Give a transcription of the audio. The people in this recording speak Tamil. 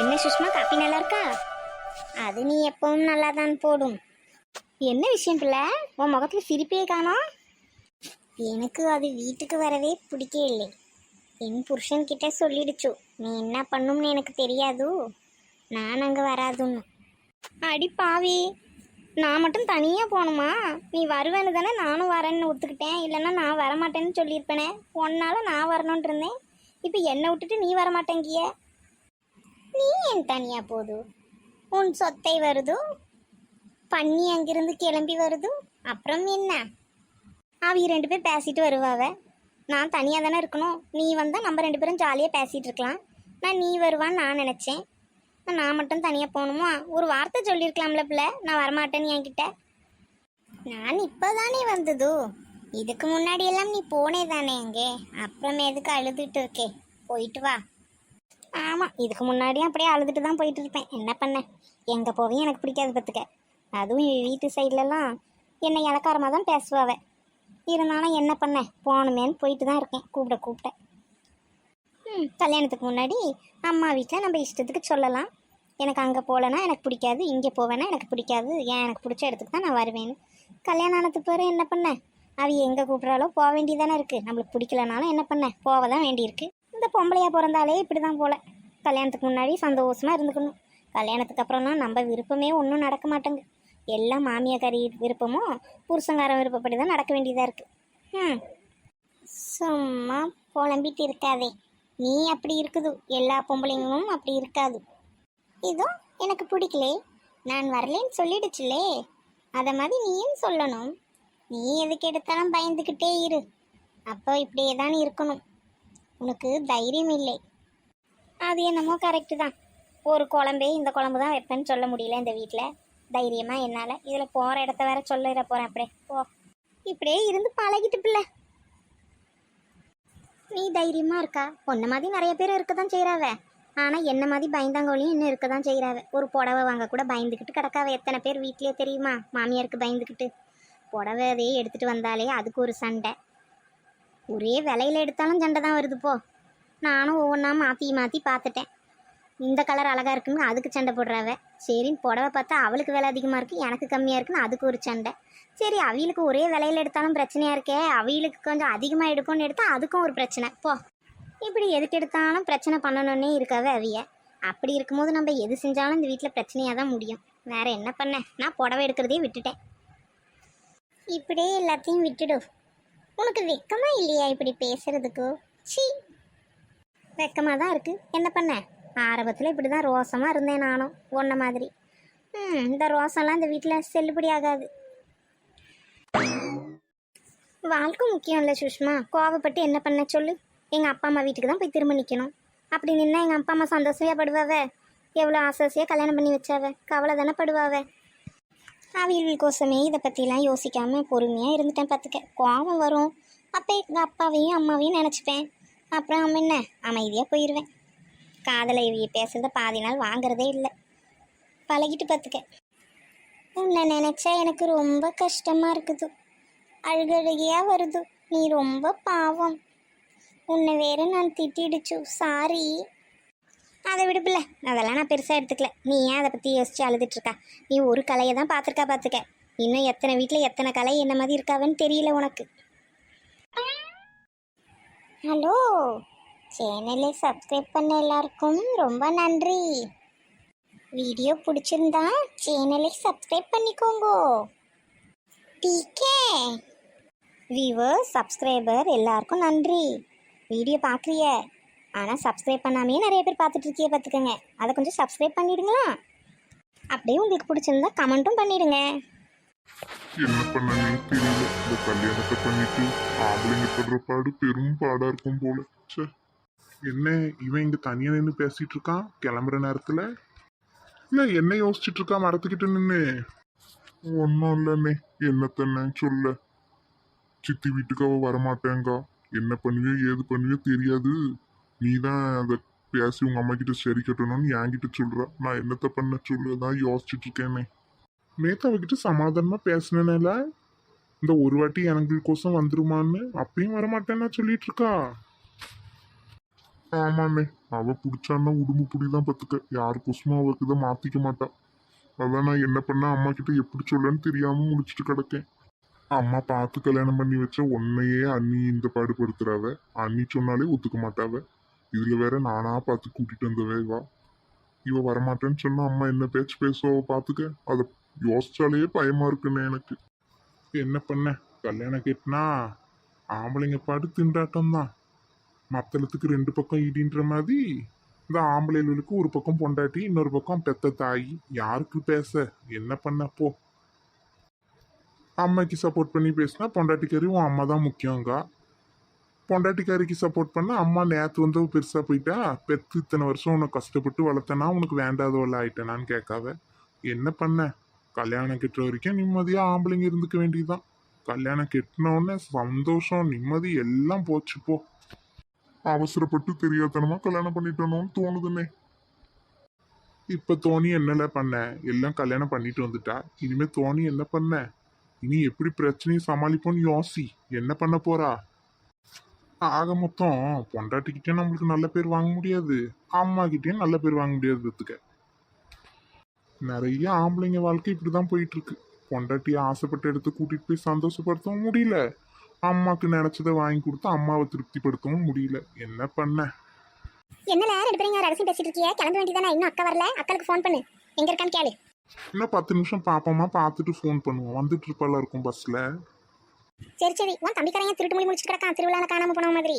என்ன சுஷ்மா காப்பி நல்லா இருக்கா அது நீ எப்பவும் நல்லா தான் போடும். என்ன விஷயம் பிள்ளை? உன் முகத்துல சிரிப்பே காணோம் எனக்கு அது வீட்டுக்கு வரவே பிடிக்கவில்லை என் புருஷன் கிட்ட சொல்லிடுச்சு. நீ என்ன பண்ணும்னு எனக்கு தெரியாது. நான் அங்கே வராதுன்னு. அடி பாவி. நான் மட்டும் தனியாக போகணுமா? நீ வருவேன்னு தானே நானும் வரேன்னு ஒத்துக்கிட்டேன். இல்லைன்னா நான் வரமாட்டேன்னு சொல்லியிருப்பேனே. உன்னால நான் வரணுன்ட்டு இருந்தேன். இப்போ என்னை விட்டுட்டு நீ வரமாட்டேங்கிய? நீ ஏன் தனியாக போது? உன் சொத்தை வருது? பண்ணி அங்கிருந்து கிளம்பி வருது? அப்புறம் என்ன? அவ ரெண்டு பேர் பேசிட்டு வருவாவ. நான் தனியாக தானே இருக்கணும். நீ வந்தால் நம்ம ரெண்டு பேரும் ஜாலியாக பேசிகிட்டு இருக்கலாம். நான் நீ வருவான்னு நான் நினச்சேன். நான் மட்டும் தனியாக போகணுமா? ஒரு வார்த்தை சொல்லியிருக்கலாம்ல பிள்ளை. நான் வரமாட்டேன்னு என்கிட்ட. நான் இப்போதானே வந்தது? இதுக்கு முன்னாடி எல்லாம் நீ போனே தானே அங்கே? அப்புறம் எதுக்கு அழுதுட்டு இருக்கே? போயிட்டு வா. ஆமாம் இதுக்கு முன்னாடியும் அப்படியே அழுதுட்டு தான் போயிட்டு இருப்பேன் என்ன பண்ண? எங்கே போவையும் எனக்கு பிடிக்காது பார்த்துக்க. அதுவும் வீட்டு சைட்லலாம் என்னை இலக்காரமாக தான் பேசுவாவ. இருந்தாலும் என்ன பண்ண? போகணுமேன்னு போயிட்டு தான் இருக்கேன். கூப்பிட கூப்பிட்ட ம் கல்யாணத்துக்கு முன்னாடி அம்மா வீட்டில் நம்ம இஷ்டத்துக்கு சொல்லலாம். எனக்கு அங்கே போகலன்னா எனக்கு பிடிக்காது இங்கே போவேன்னா எனக்கு பிடிக்காது ஏன் எனக்கு பிடிச்ச இடத்துக்கு தான் நான் வருவேன்னு. கல்யாணம் ஆனதுக்கு பிறகு என்ன பண்ண? அவ எங்கே கூப்பிட்றாலோ போக வேண்டியதானே இருக்குது நம்மளுக்கு பிடிக்கலனாலும் என்ன பண்ண? போக தான் வேண்டியிருக்கு. இந்த பொம்பளையாக பிறந்தாலே இப்படி தான் போல். கல்யாணத்துக்கு முன்னாடி சந்தோஷமாக இருந்துக்கணும். கல்யாணத்துக்கு அப்புறம்னா நம்ம விருப்பமே ஒன்றும் நடக்க மாட்டேங்க எல்லாம் மாமியாக்காரி விருப்பமும் புருஷங்காரன் விருப்பப்படி தான் நடக்க வேண்டியதாக இருக்குது ம் சும்மா புலம்பிட்டு இருக்காதே. நீ அப்படி இருக்குது. எல்லா பொம்பளைங்களும் அப்படி இருக்காது. இதோ எனக்கு பிடிக்கலே. நான் வரலேன்னு சொல்லிடுச்சுலே. அதை மாதிரி நீயும் சொல்லணும். நீ எதுக்கு எடுத்தாலும் பயந்துக்கிட்டே இரு. அப்போ இப்படியே தான் இருக்கணும். உனக்கு தைரியம் இல்லை. அது என்னமோ கரெக்டு தான். ஒரு குழம்பே இந்த குழம்பு தான் வைப்பேன்னு சொல்ல முடியல இந்த வீட்டில் தைரியமாக என்னால் இதில் போகிற இடத்த வேற சொல்லிட போகிறேன் அப்படியே. போ. இப்படியே இருந்து பழகிட்டு பிள்ளை. நீ தைரியமாக இருக்கா? பொண்ணு மாதிரி நிறைய பேர் இருக்க தான் செய்கிறாவ ஆனால் என்ன மாதிரி பயந்தாங்கோலியும் இன்னும் இருக்க தான் செய்கிறாவ ஒரு புடவை வாங்க கூட பயந்துக்கிட்டு கிடக்காவ. எத்தனை பேர் வீட்லேயே தெரியுமா? மாமியாருக்கு பயந்துக்கிட்டு புடவை அதையே எடுத்துகிட்டு வந்தாலே அதுக்கு ஒரு சண்டை. ஒரே விலையில் எடுத்தாலும் சண்டை தான் வருது போ. நானும் ஒவ்வொன்றா மாற்றி மாற்றி பார்த்துட்டேன் இந்த கலர் அழகாக இருக்குன்னு அதுக்கு சண்டை போடுறாவ. சரின்னு புடவை பார்த்தா அவளுக்கு விலை அதிகமாக இருக்குது எனக்கு கம்மியாக இருக்குன்னு அதுக்கு ஒரு சண்டை. சரி அவளுக்கு ஒரே விலையில எடுத்தாலும் பிரச்சனையாக இருக்கே. அவளுக்கு கொஞ்சம் அதிகமாக எடுக்கும்னு எடுத்தால் அதுக்கும் ஒரு பிரச்சனை. போ. இப்படி எதுக்கு எடுத்தாலும் பிரச்சனை பண்ணணுன்னே இருக்காவ அவிய. அப்படி இருக்கும்போது நம்ம எது செஞ்சாலும் இந்த வீட்டில் பிரச்சனையாக தான் முடியும். வேறு என்ன பண்ண? நான் புடவை எடுக்கிறதே விட்டுட்டேன். இப்படியே எல்லாத்தையும் விட்டுடும் உனக்கு வெக்கமா இல்லையா இப்படி பேசுறதுக்கு? சி வெக்கமாக தான் இருக்குது என்ன பண்ண? ஆரம்பத்தில் இப்படி தான் ரோசமாக இருந்தேன் நானும் ஒன்ன மாதிரி. ம் இந்த ரோசம்லாம் இந்த வீட்டில் செல்லுபடி ஆகாது. வாழ்க்கை முக்கியம் இல்லை சுஷ்மா. கோவப்பட்டு என்ன பண்ண சொல்லு? எங்கள் அப்பா அம்மா வீட்டுக்கு தான் போய் திரும்ப நிற்கணும் அப்படி நின்னா எங்கள் அப்பா அம்மா சந்தோஷமே படுவாவ? எவ்வளோ ஆசாசியாக கல்யாணம் பண்ணி வச்சாவ? கவலை தானே படுவாவ? அவியல்கோசமே இதை பற்றிலாம் யோசிக்காமல் பொறுமையாக இருந்துட்டேன் பார்த்துக்க கோபம் வரும். அப்போ எங்கள் அப்பாவையும் அம்மாவையும் நினச்சிப்பேன். அப்புறம் என்ன? அமைதியாக போயிடுவேன் காதலை இவிய பேசுறத பாதி நாள் வாங்குறதே இல்லை. பழகிட்டு பார்த்துக்க உன்னை நினச்சா எனக்கு ரொம்ப கஷ்டமாக இருக்குது. அழுகழுகையாக வருது. நீ ரொம்ப பாவம். உன்னை வேற நான் திட்டிடுச்சு. சாரி அதை விடுப்பில்ல அதெல்லாம் நான் பெருசாக எடுத்துக்கல. நீ ஏன் அதை பற்றி யோசிச்சு அழுதுட்டுருக்கா? நீ ஒரு கலையை தான் பார்த்துருக்கா பார்த்துக்க. இன்னும் எத்தனை வீட்டில் எத்தனை கலை என்ன மாதிரி இருக்காவன்னு தெரியல உனக்கு. ஹலோ சேனலை சப்ஸ்கிரைப் பண்ண எல்லாருக்கும் ரொம்ப நன்றி. வீடியோ பிடிச்சிருந்தா சேனலை சப்ஸ்கிரைப் பண்ணிக்கோங்க. டிகே வியூவர் சப்ஸ்கிரைபர் எல்லாருக்கும் நன்றி. வீடியோ பார்க்குறிய? ஆனால் சப்ஸ்கிரைப் பண்ணாமே நிறைய பேர் பார்த்துட்ருக்கிய பார்த்துக்கோங்க. அதை கொஞ்சம் சப்ஸ்கிரைப் பண்ணிடுங்களா? அப்படியே உங்களுக்கு பிடிச்சிருந்தா கமெண்ட்டும் பண்ணிடுங்க. என்ன பண்ணனே தெரியல. இந்த கல்யாணத்தை பண்ணிட்டு ஆம்பளைங்க படுற பாடு பெரும் பாடா இருக்கும் போல. ச்சே. என்ன இவன் இங்க தனியா நின்று பேசிட்டு இருக்கான்? கிளம்புற நேரத்துல? இல்ல என்ன யோசிச்சுட்டு இருக்கா மரத்துக்கிட்ட நின்று ஒன்றும் இல்லைண்ணே. என்னத்தண்ணே சொல்ல? சித்தி வீட்டுக்கு அவ வரமாட்டேங்கா. என்ன பண்ணுவியோ ஏது பண்ணுவியோ தெரியாது. நீ தான் அதை பேசி உங்க அம்மா கிட்ட சரி கட்டணும்னு என்கிட்ட சொல்றா. நான் என்னத்த பண்ண சொல்லதான் யோசிச்சுட்டு இருக்கேனே. நேத்து அவகிட்ட சமாதானமா பேசினால இந்த ஒரு வாட்டி எனக்கு கோசம் வந்துருமான்னு அப்பயும் வரமாட்டேன்னா சொல்லிட்டு இருக்கா? ஆமாண்ணே. அவ பிடிச்சான்னா உடும்பு புடிதான் பத்துக்க. யாரு குசுமா அவளுக்கு இதை மாத்திக்க மாட்டா. அதான் நான் என்ன பண்ண அம்மா கிட்ட எப்படி சொல்லன்னு தெரியாம முடிச்சிட்டு கிடக்கேன். அம்மா பார்த்து கல்யாணம் பண்ணி வச்ச உன்னையே அண்ணி இந்த பாடுபடுத்துறாவ அண்ணி சொன்னாலே ஒத்துக்க மாட்டாவ. இதுல வேற நானா பார்த்து கூட்டிட்டு வந்தவே வா இவ வரமாட்டேன்னு சொன்னா அம்மா என்ன பேச்சு பேசுவோ பார்த்துக்க அதை யோசிச்சாலே பயமா இருக்குண்ணே எனக்கு. என்ன பண்ண? கல்யாணம் கேட்டினா ஆம்பளைங்க பாடு திண்டாட்டம் தான். மத்தளத்துக்கு ரெண்டு பக்கம் இடின்ற மாதிரி இந்த ஆம்பளைகளுக்கு ஒரு பக்கம் பொண்டாட்டி இன்னொரு பக்கம் பெத்த தாய். யாருக்கு பேச? என்ன பண்ண போ? அம்மைக்கு சப்போர்ட் பண்ணி பேசினா பொண்டாட்டிக்காரி உன் அம்மா தான் முக்கியங்க பொண்டாட்டிக்காரிக்கு சப்போர்ட் பண்ண அம்மா நேற்று வந்து பெருசாக போயிட்டா? பெத்து இத்தனை வருஷம் உன்னை கஷ்டப்பட்டு வளர்த்தனா உனக்கு வேண்டாதவள ஆயிட்டேனான்னு கேட்காத என்ன பண்ண? கல்யாணம் கெட்டுற வரைக்கும் நிம்மதியாக ஆம்பளைங்க இருந்துக்க வேண்டியதுதான். கல்யாணம் கெட்டினோடனே சந்தோஷம் நிம்மதி எல்லாம் போச்சு போ. அவசரப்பட்டு தெரியாதனமா கல்யாணம் பண்ணிட்டோன்னு தோணுதுன்னே. இப்போ தோணி என்னல பண்ண? எல்லாம் கல்யாணம் பண்ணிட்டு வந்துட்டா? இனிமே தோணி என்ன பண்ண? இனி எப்படி பிரச்சனையை சமாளிப்போன்னு யோசி. என்ன பண்ண போறா? ஆக மொத்தம் பொண்டாட்டிக்கிட்டே நம்மளுக்கு நல்ல பேர் வாங்க முடியாது. அம்மா கிட்டேயும் நல்ல பேர் வாங்க முடியாது பத்துக்க. நிறைய ஆம்பளைங்க வாழ்க்கை இப்படிதான் போயிட்டு இருக்கு பொண்டாட்டியை ஆசைப்பட்டு எடுத்து கூட்டிட்டு போய் சந்தோஷப்படுத்தவும் முடியல. அம்மாக்கு நினைச்சதை வாங்கி கொடுத்து அம்மாவை திருப்திப்படுத்தவும் முடியல. என்ன பண்ண? என்னல ரெண்டு பேரும் ரகசியம் பேசிட்டு இருக்கிய? கிளம்ப வேண்டியதானே இன்னும் அக்கா வரல? அக்காளுக்கு ஃபோன் பண்ணு. எங்க இருக்கான்னு கேளு. இன்னும் பத்து நிமிஷம் பாப்போமா? பார்த்துட்டு ஃபோன் பண்ணுவோம். வந்துட்டு இருப்பால இருக்கும் பஸ்ல சரி சரி. உன் தம்பிக்காரங்க திருட்டு மொழி முடிச்சுட்டு கிடக்கான்? திருவிழாவில் காணாம போன மாதிரி.